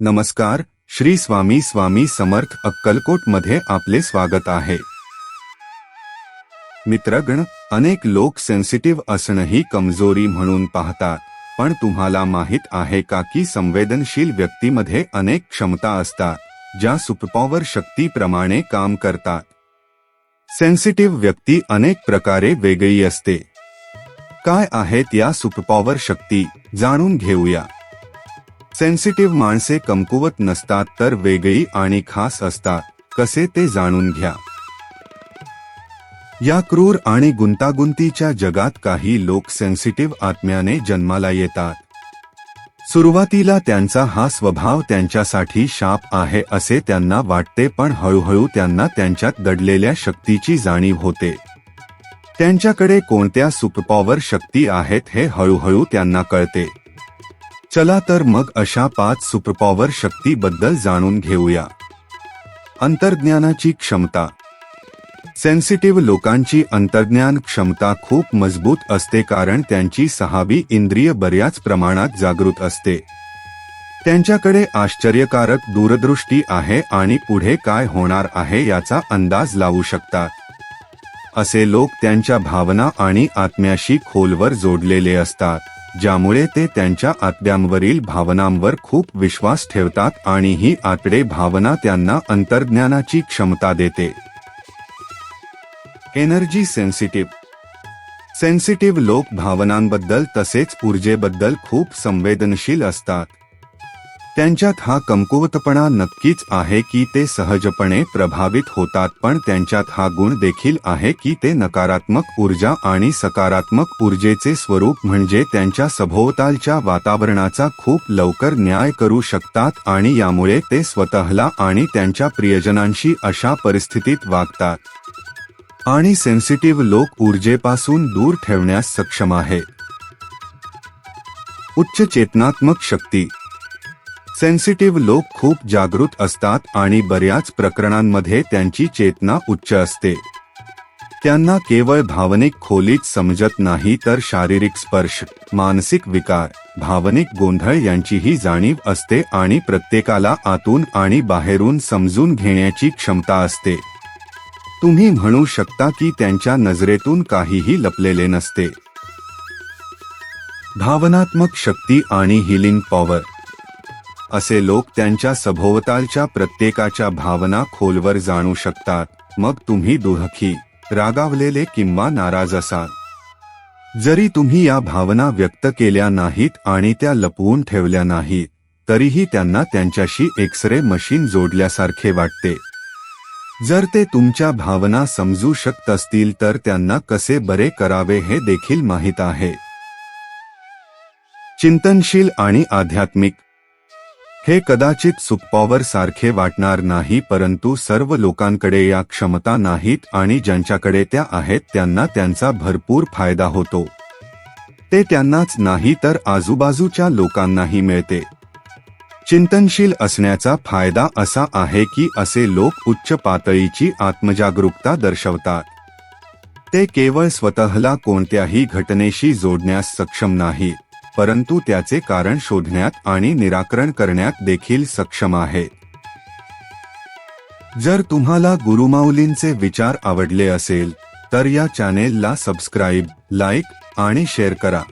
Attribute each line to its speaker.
Speaker 1: नमस्कार श्री स्वामी स्वामी समर्थ अक्कलकोटमध्ये आपले स्वागत आहे. मित्रगण अनेक लोक सेन्सिटिव्ह असणंही कमजोरी म्हणून पाहतात पण तुम्हाला माहीत आहे का की संवेदनशील व्यक्तीमध्ये अनेक क्षमता असतात ज्या सुपपॉवर शक्तीप्रमाणे काम करतात. सेन्सिटिव्ह व्यक्ती अनेक प्रकारे वेगळी असते. काय आहेत या सुपपॉवर शक्ती? जाणून घेऊया. सेन्सिटिव्ह माणसे कमकुवत नसतात तर वेगळी आणि खास असतात. कसे ते जाणून घ्या. या क्रूर आणि गुंतागुंतीच्या जगात काही लोक सेन्सिटिव्ह आत्म्याने जन्माला येतात. सुरुवातीला त्यांचा हा स्वभाव त्यांच्यासाठी शाप आहे असे त्यांना वाटते पण हळूहळू त्यांना त्यांच्यात दडलेल्या शक्तीची जाणीव होते. त्यांच्याकडे कोणत्या सुपरपॉवर शक्ती आहेत हे हळूहळू त्यांना कळते. चला तर मग अशा पाच सुपरपॉवर शक्तीबद्दल जाणून घेऊया. अंतर्ज्ञानाची क्षमता. सेन्सिटिव्ह लोकांची अंतर्ज्ञान क्षमता खूप मजबूत असते कारण त्यांची सहावी इंद्रिय बऱ्याच प्रमाणात जागृत असते. त्यांच्याकडे आश्चर्यकारक दूरदृष्टी आहे आणि पुढे काय होणार आहे याचा अंदाज लावू शकतात. असे लोक त्यांच्या भावना आणि आत्म्याशी खोलवर जोडलेले असतात. ज्यामुळे ते त्यांच्या आत्म्यांवरील भावनांवर खूप विश्वास ठेवतात आणि ही आतडे भावना त्यांना अंतर्ज्ञानाची क्षमता देते. एनर्जी सेन्सिटिव्ह सेन्सिटिव्ह लोक भावनांबद्दल तसेच ऊर्जेबद्दल खूप संवेदनशील असतात. त्यांच्यात हा कमकुवतपणा नक्कीच आहे की ते सहजपणे प्रभावित होतात पण त्यांच्यात हा गुण देखील आहे की ते नकारात्मक ऊर्जा आणि सकारात्मक ऊर्जेचे स्वरूप म्हणजे त्यांच्या सभोवतालच्या वातावरणाचा खूप लवकर न्याय करू शकतात आणि यामुळे ते स्वतःला आणि त्यांच्या प्रियजनांशी अशा परिस्थितीत वागतात. आणि सेन्सिटिव्ह लोक ऊर्जेपासून दूर ठेवण्यास सक्षम आहे. उच्च चेतनात्मक शक्ती सेन्सिटिव्ह लोक खूप जागृत असतात आणि बऱ्याच प्रकरणांमध्ये त्यांची चेतना उच्च असते. त्यांना केवळ भावनिक खोलीत समजत नाही तर शारीरिक स्पर्श मानसिक विकार भावनिक गोंधळ यांचीही जाणीव असते आणि प्रत्येकाला आतून आणि बाहेरून समजून घेण्याची क्षमता असते. तुम्ही म्हणू शकता की त्यांच्या नजरेतून काहीही लपलेले नसते. भावनात्मक शक्ती आणि हिलिंग पॉवर असे लोक त्यांच्या सभोवतालच्या प्रत्येकाच्या भावना खोलवर जाणू शकतात. मग तुम्ही दुहखी रागावलेले किंवा नाराज असाल. जरी तुम्ही या भावना व्यक्त केल्या नाहीत आणि त्या लपवून ठेवल्या नाहीत तरीही त्यांना त्यांच्याशी एक्सरे मशीन जोडल्यासारखे वाटते. जर ते तुमच्या भावना समजू शकत असतील तर त्यांना कसे बरे करावे हे देखील माहीत आहे. चिंतनशील आणि आध्यात्मिक हे कदाचित सुपॉवर सारखे वाटणार नाही परंतु सर्व लोकांकडे या क्षमता नाहीत आणि ज्यांच्याकडे त्या आहेत त्यांना त्यांचा भरपूर फायदा होतो. ते त्यांनाच नाही तर आजूबाजूच्या लोकांनाही मिळते. चिंतनशील असण्याचा फायदा असा आहे की असे लोक उच्च पातळीची आत्मजागरूकता दर्शवतात. ते केवळ स्वतःला कोणत्याही घटनेशी जोडण्यास सक्षम नाहीत. परंतु त्याचे कारण शोधण्यात आणि निराकरण करण्यात देखील सक्षम आहे. जर तुम्हाला गुरुमाऊलींचे विचार आवडले असेल तर या चॅनेलला सबस्क्राईब लाईक आणि शेअर करा.